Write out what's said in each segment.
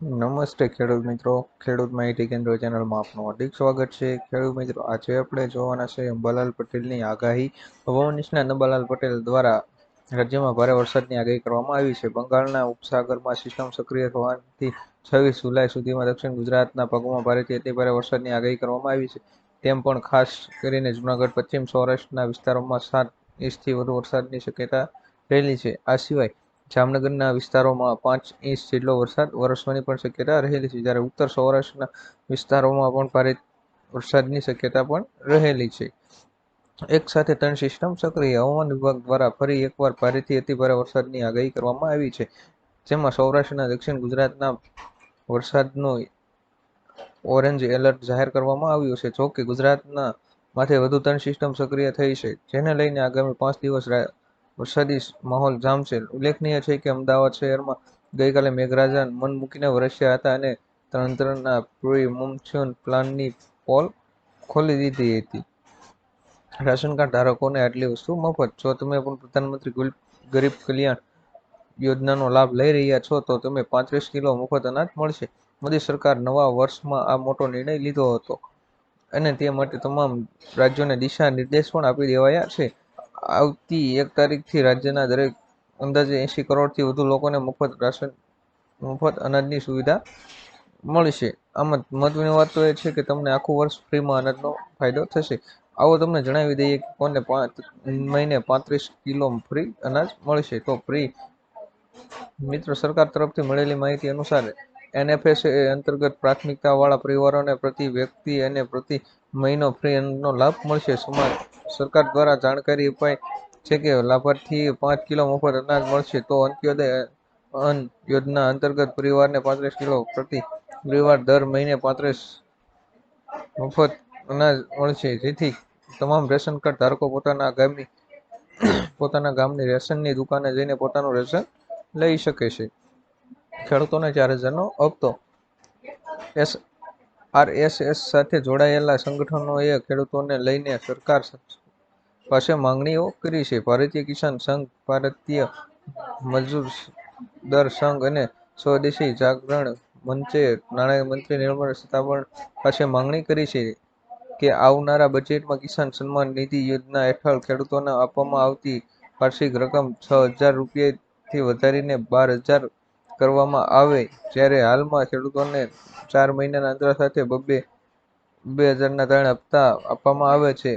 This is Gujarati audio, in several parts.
નમસ્તે ખેડૂત મિત્રો. ખેડૂત માહિતી કેન્દ્ર ચેનલમાં આપનું હાર્દિક સ્વાગત છે. ખેડૂત મિત્રો, આજે આપણે જોવાના છે અંબાલાલ પટેલની આગાહી. હવામાન નિષ્ણાત અંબાલાલ પટેલ દ્વારા રાજ્યમાં ભારે વરસાદની આગાહી કરવામાં આવી છે. બંગાળના ઉપસાગરમાં સિસ્ટમ સક્રિય થવાથી છવ્વીસ જુલાઈ સુધીમાં દક્ષિણ ગુજરાતના ભાગોમાં ભારેથી અતિ ભારે વરસાદની આગાહી કરવામાં આવી છે. તેમ પણ ખાસ કરીને જૂનાગઢ, પશ્ચિમ સૌરાષ્ટ્રના વિસ્તારોમાં સાત ઇંચથી વધુ વરસાદની શક્યતા રહેલી છે. આ સિવાય જામનગરના વિસ્તારોમાં પાંચ ઇંચ જેટલો વરસાદ વરસવાની પણ શક્યતા રહેલી છે. જ્યારે ઉત્તર સૌરાષ્ટ્રના વિસ્તારોમાં પણ ભારે વરસાદની શક્યતા પણ રહેલી છે. એક સાથે ત્રણ સિસ્ટમ સક્રિય. હવામાન વિભાગ દ્વારા ફરી એકવાર ભારેથી અતિભારે વરસાદની આગાહી કરવામાં આવી છે. જેમાં સૌરાષ્ટ્રના દક્ષિણ ગુજરાતના વરસાદનો ઓરેન્જ એલર્ટ જાહેર કરવામાં આવ્યું છે. જોકે ગુજરાતના માથે વધુ ત્રણ સિસ્ટમ સક્રિય થઈ છે, જેને લઈને આગામી પાંચ દિવસ વરસાદી માહોલ જામશે. ઉલ્લેખનીય છે કે અમદાવાદ શહેરમાં ગઈકાલે મેઘરાજા મન મૂકીને વરસ્યા હતા અને તંત્રના પ્રી મોન્સૂન પ્લાનની પોલ ખોલી દીધી હતી. રાશન કાર્ડ ધારકોને આટલી વસ્તુ મફત? જો તમે પણ પ્રધાનમંત્રી ગરીબ કલ્યાણ યોજનાનો લાભ લઈ રહ્યા છો, તો તમે પાંત્રીસ કિલો મફત અનાજ મળશે. મોદી સરકાર નવા વર્ષમાં આ મોટો નિર્ણય લીધો હતો અને તે માટે તમામ રાજ્યોને દિશા નિર્દેશ પણ આપી દેવાયા છે. આવતી એક તારીખથી રાજ્યના દરેક અંદાજે એંશી કરોડથી વધુ લોકોને મફત રાશન, મફત અનાજની સુવિધા મળશે. આમાં મહત્વની વાત તો એ છે કે તમને આખું વર્ષ ફ્રીમાં અનાજનો ફાયદો થશે. આવો તમને જણાવી દઈએ કે કોને મહિને પાંત્રીસ કિલો ફ્રી અનાજ મળશે. તો ફ્રી, મિત્રો, સરકાર તરફથી મળેલી માહિતી અનુસાર એનએફએસ અંતર્ગત પ્રાથમિકતાવાળા પરિવારોને પ્રતિ વ્યક્તિ અને પ્રતિ મહિનો ફ્રી અનાજનો લાભ મળશે. સમાજ સરકાર દ્વારા જાણકારી અપાય છે કે લાભાર્થી પાંચ કિલો મફત અનાજ મળશે તો અંત્યોદય અન્ન યોજના અંતર્ગત પરિવારને પાંત્રીસ કિલો પ્રતિ પરિવાર દર મહિને પાંત્રીસ મફત અનાજ મળશે. જેથી તમામ રેશન કાર્ડ ધારકો પોતાના ગામની પોતાના ગામની રેશનની દુકાને જઈને પોતાનું રેશન લઈ શકે છે. ખેડૂતોને ચાર હજારનો હપ્તો એસ આરએસએસ સાથે જોડાયેલા સંગઠનોએ ખેડૂતોને લઈને સરકાર પાસે માંગણીઓ કરી છે. ભારતીય કિસાન સંઘ, ભારતીય મજૂર દર સંઘ અને સ્વદેશી જાગરણ મંચે નાણામંત્રી નિર્મલા સીતારમણ પાસે માંગણી કરી છે કે આવનારા બજેટમાં કિસાન સન્માન નિધિ યોજના હેઠળ ખેડૂતોને આપવામાં આવતી વાર્ષિક રકમ છ હજાર રૂપિયાથી વધારીને બાર હજાર કરવામાં આવે જ્યારે હાલમાં ખેડૂતોને ચાર મહિનાના અંતરાલ સાથે બબ્બે બે હજારના ત્રણ હપ્તા આપવામાં આવે છે.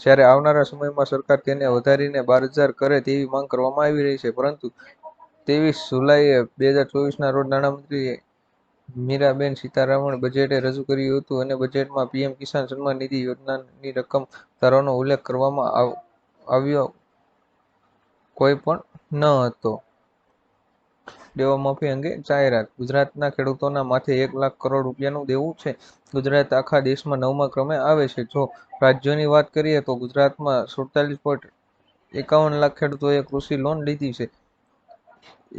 જ્યારે આવનારા સમયમાં સરકાર તેને વધારીને બાર હજાર કરે તેવી માંગ કરવામાં આવી રહી છે. પરંતુ ત્રેવીસ જુલાઈએ બે હજાર ચોવીસના રોજ નાણામંત્રી મીરાબેન સીતારામણ બજેટે રજૂ કર્યું હતું અને બજેટમાં પીએમ કિસાન સન્માન નિધિ યોજનાની રકમ વધારવાનો ઉલ્લેખ કરવામાં આવ્યો કોઈ પણ ન હતો. દેવા માફી અંગે જાહેરાત. ગુજરાતના ખેડૂતોના માથે એક લાખ કરોડ રૂપિયાનું દેવું છે. ગુજરાત આખા દેશમાં નવમા ક્રમે આવે છે. જો રાજ્યોની વાત કરીએ તો ગુજરાતમાં સુડતાલીસ પોઈન્ટ એકાવન લાખ ખેડૂતોએ કૃષિ લોન લીધી છે.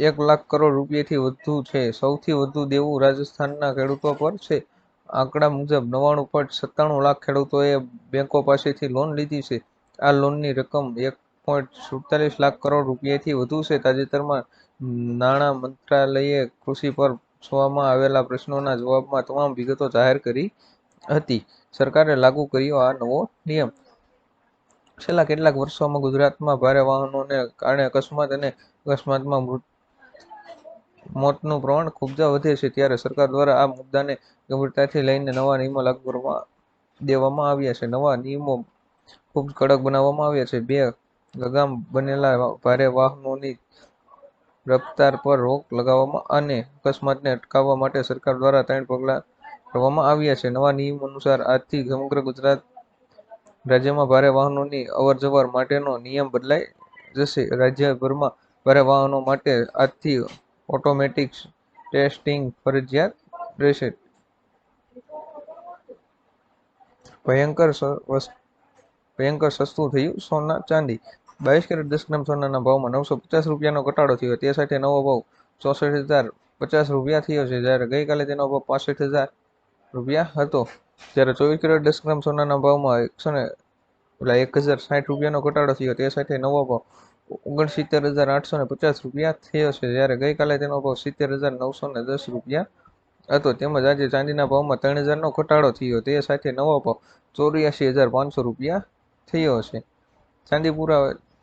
એક લાખ કરોડ રૂપિયાથી વધુ છે. સૌથી વધુ દેવું રાજસ્થાનના ખેડૂતો પર છે. આંકડા મુજબ નવ્વાણું પોઈન્ટ સત્તાણું લાખ ખેડૂતોએ બેંકો પાસેથી લોન લીધી છે. આ લોનની રકમ એક પોઈન્ટ સુડતાલીસ લાખ કરોડ રૂપિયાથી વધુ છે. તાજેતરમાં નાણાં મંત્રાલયે કૃષિ પર પૂછવામાં આવેલા પ્રશ્નોના જવાબમાં તમામ વિગતો જાહેર કરી હતી. સરકારે લાગુ કર્યો આ નવો નિયમ. છેલ્લા કેટલાક વર્ષોમાં ગુજરાતમાં ભારે વાહનોને કારણે અકસ્માત અને અકસ્માતમાં મૃત મોતનું પ્રમાણ ખૂબ જ વધે છે ત્યારે સરકાર દ્વારા આ મુદ્દાને ગંભીરતાથી લઈને નવા નિયમો લાગુ કરવા દેવામાં આવ્યા છે. નવા નિયમો ખૂબ કડક બનાવવામાં આવ્યા છે. બે લગામ બનેલા ભારે વાહનોની રફતાર પર રોક લગાવવામાં અને અકસ્માતને અટકાવવા માટે સરકાર દ્વારા ત્રણ પગલાં કરવામાં આવ્યા છે. નવા નિયમ અનુસાર આજથી સમગ્ર ગુજરાત રાજ્યમાં ભારે વાહનોની અવરજવર માટેનો નિયમ બદલાઈ જશે. રાજ્યભરમાં ભારે વાહનો માટે આજથી ઓટોમેટિક ટેસ્ટિંગ ફરજિયાત રહેશે. ભયંકર ભયંકર સસ્તું થયું સોના ચાંદી. બાવીસ કેરેટ દસ ગ્રામ સોનાના ભાવમાં નવસો પચાસ રૂપિયાનો ઘટાડો થયો. તે સાથે નવો ભાવ ચોસઠ હજાર પચાસ રૂપિયા થયો છે. જ્યારે ગઈકાલે તેનો ભાવ પાસઠ હજાર રૂપિયા હતો. જ્યારે ચોવીસ કેરેટ દસ ગ્રામ સોનાના ભાવમાં એકસો ને પેલા એક હજાર સાઠ રૂપિયાનો ઘટાડો થયો. તે સાથે નવો ભાવ ઓગણસિત્તેર હજાર આઠસો ને પચાસ રૂપિયા થયો છે. જ્યારે ગઈકાલે તેનો ભાવ સિત્તેર હજાર નવસો ને દસ રૂપિયા હતો. તેમજ આજે ચાંદીના ભાવમાં ત્રણ હજારનો ઘટાડો થયો. તે સાથે નવો ભાવ ચોર્યાસી હજાર પાંચસો રૂપિયા થયો છે.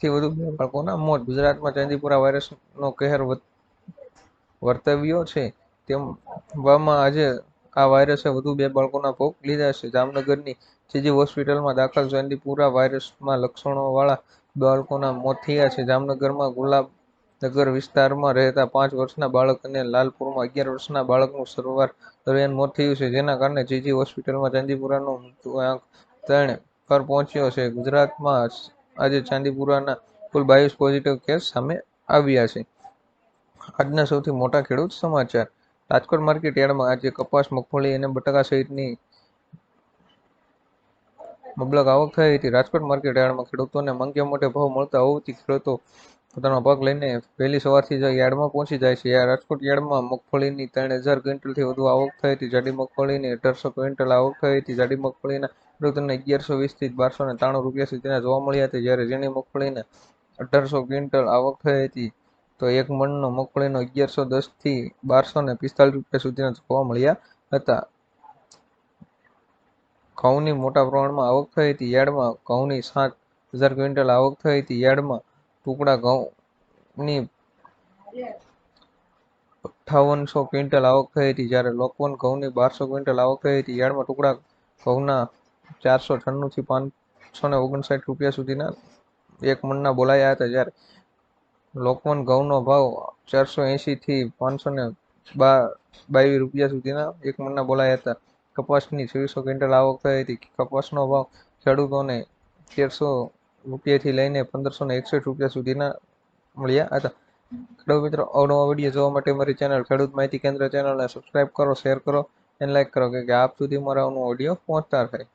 ચાંદીપુરાથી વધુ બે બાળકોના મોત. ગુજરાતમાં ચાંદીપુરા વાયરસનો કહેર વર્તવ્યો છે. તેવામાં આજે આ વાયરસે વધુ બે બાળકોના ભોગ લીધા છે. જામનગરની જીજી હોસ્પિટલમાં દાખલ ચાંદીપુરા વાયરસમાં લક્ષણોવાળા બાળકોના મોત થયા છે. જામનગરમાં ગુલાબનગર વિસ્તારમાં રહેતા પાંચ વર્ષના બાળક અને લાલપુરમાં અગિયાર વર્ષના બાળકનું સારવાર દરમિયાન મોત થયું છે. જેના કારણે જીજી હોસ્પિટલમાં ચાંદીપુરાનો મૃત્યુઆંક ત્રણ પર પહોંચ્યો છે. ગુજરાતમાં આજે ચાંદીપુરાના કુલ બાવીસ પોઝિટિવ કેસ સામે આવ્યા છે. આજના સૌથી મોટા ખેડૂત સમાચાર. રાજકોટ માર્કેટ યાર્ડમાં આજે કપાસ, મગફળી અને બટાકા સહિતની મબલક આવક થઈ હતી. રાજકોટ માર્કેટ યાર્ડમાં ખેડૂતોને માંગ્યા મોટે ભાવ મળતા હોવાથી ખેડૂતો પોતાનો ભાગ લઈને વહેલી સવારથી જ યાર્ડમાં પહોંચી જાય છે. રાજકોટ યાર્ડમાં મગફળીની ત્રણ હજાર ક્વિન્ટલથી વધુ આવક થઈ હતી. જાડી મગફળીની અઢારસો ક્વિન્ટલ આવક થઈ હતી. જાડી મગફળીના ખેડૂતોને અગિયારસો વીસથી બારસો ને ત્રાણું રૂપિયા સુધીના જોવા મળ્યા હતા. જ્યારે ઝીણી મગફળીને અઢારસો ક્વિન્ટલ આવક થઈ હતી, તો એક મણનો મગફળીનો અગિયારસો દસથી બારસો ને પિસ્તાલીસ રૂપિયા સુધીના જોવા મળ્યા હતા. ઘઉંની મોટા પ્રમાણમાં આવક થઈ હતી. યાર્ડમાં ઘઉંની સાત હજાર ક્વિન્ટલ આવક થઈ હતી. યાર્ડમાં ટુકડા ઘઉંની અઠ્ઠાવનસો ક્વિન્ટલ આવક થઈ હતી. જ્યારે લોકવન ઘઉંની બારસો ક્વિન્ટલ આવક થઈ હતી. યાર્ડમાં ટુકડા ઘઉંના ચારસો છન્નુંથી પાંચસો ને ઓગણસાઠ રૂપિયા સુધીના એક મણના બોલાયા હતા જ્યારે લોકવન ઘઉંનો ભાવ ચારસો એંશીથી પાંચસો ને બાવીસ રૂપિયા સુધીના એક મણના બોલાયા હતા. કપાસની છવ્વીસો ક્વિન્ટલ આવક થઈ હતી. કપાસનો ભાવ ખેડૂતોને તેરસો રૂપિયાથી લઈને પંદરસો ને એકસઠ રૂપિયા સુધીના મળ્યા હતા. ખેડૂત મિત્રો, અવનવા વીડિયો જોવા માટે મારી ચેનલ ખેડૂત માહિતી કેન્દ્ર ચેનલને સબસ્ક્રાઇબ કરો શેર કરો અને લાઈક કરો કે આપ સુધી મારા ઓડિયો પહોંચતા રહે.